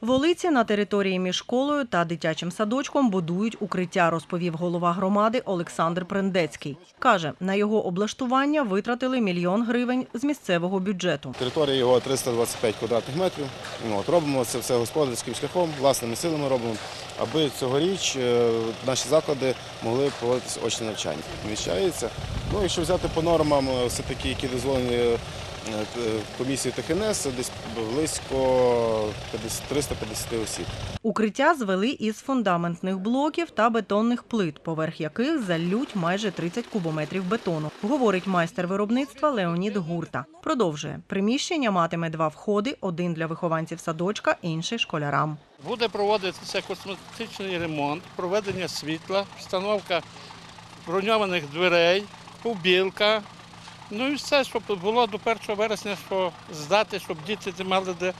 Волиці на території між школою та дитячим садочком будують укриття, розповів голова громади Олександр Прендецький. Каже, на його облаштування витратили мільйон гривень з місцевого бюджету. Територія його 325 квадратних метрів. Ну, От, робимо це все господарським шляхом, власними силами робимо, аби цьогоріч е, наші заклади могли проводитися очне навчання. Вміщається. Ну, якщо взяти по нормам, е, все-таки, які дозволені е, е, комісією ТХНС, десь близько 350 осіб. Укриття звели із фундаментних блоків та бетонних плит, поверх яких залють майже 30 кубометрів бетону, говорить майстер виробництва Леонід Гурта. Продовжує приміщення матиме два входи: один для вихованців садочка, інший школярам. Буде проводитися косметичний ремонт, проведення світла, встановка броньованих дверей, побілка. Ну і все, щоб було до 1 вересня, що здати, щоб діти мали де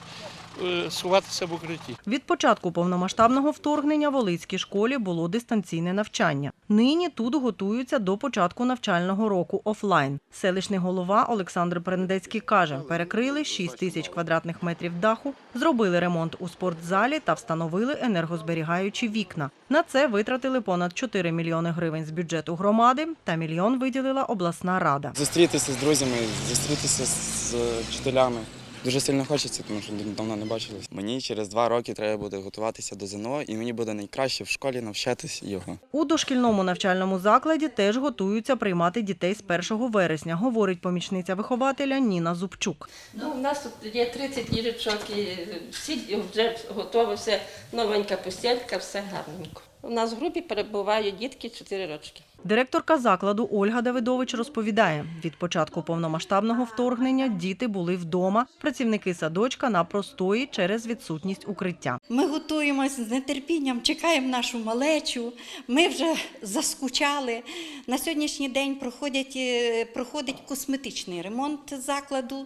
сховатися в укритті. Від початку повномасштабного вторгнення в Олицькій школі було дистанційне навчання. Нині тут готуються до початку навчального року офлайн. Селищний голова Олександр Прендецький каже, перекрили 6 тисяч квадратних метрів даху, зробили ремонт у спортзалі та встановили енергозберігаючі вікна. На це витратили понад 4 мільйони гривень з бюджету громади та мільйон виділила обласна рада. Зустрітися з друзями, зустрітися з вчителями. Дуже сильно хочеться, тому що давно не бачились. Мені через два роки треба буде готуватися до ЗНО, і мені буде найкраще в школі навчатись його. У дошкільному навчальному закладі теж готуються приймати дітей з 1 вересня, говорить помічниця вихователя Ніна Зубчук. Ну, у нас тут є 30 ліжечок і всі вже готові, все новенька постілька, все гарненько. У нас в групі перебувають дітки 4 рочки. Директорка закладу Ольга Давидович розповідає, від початку повномасштабного вторгнення діти були вдома, працівники садочка на простої через відсутність укриття. Ми готуємося з нетерпінням, чекаємо нашу малечу. Ми вже заскучали. На сьогоднішній день проходять, е, проходить косметичний ремонт закладу.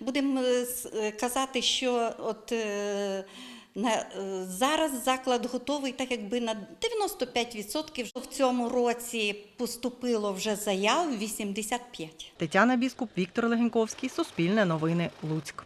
Будемо е, е, казати, що от. Е, зараз заклад готовий, так якби на 95%. В цьому році поступило вже заяв 85%. Тетяна Біскуп, Віктор Легеньковський, Суспільне новини, Луцьк.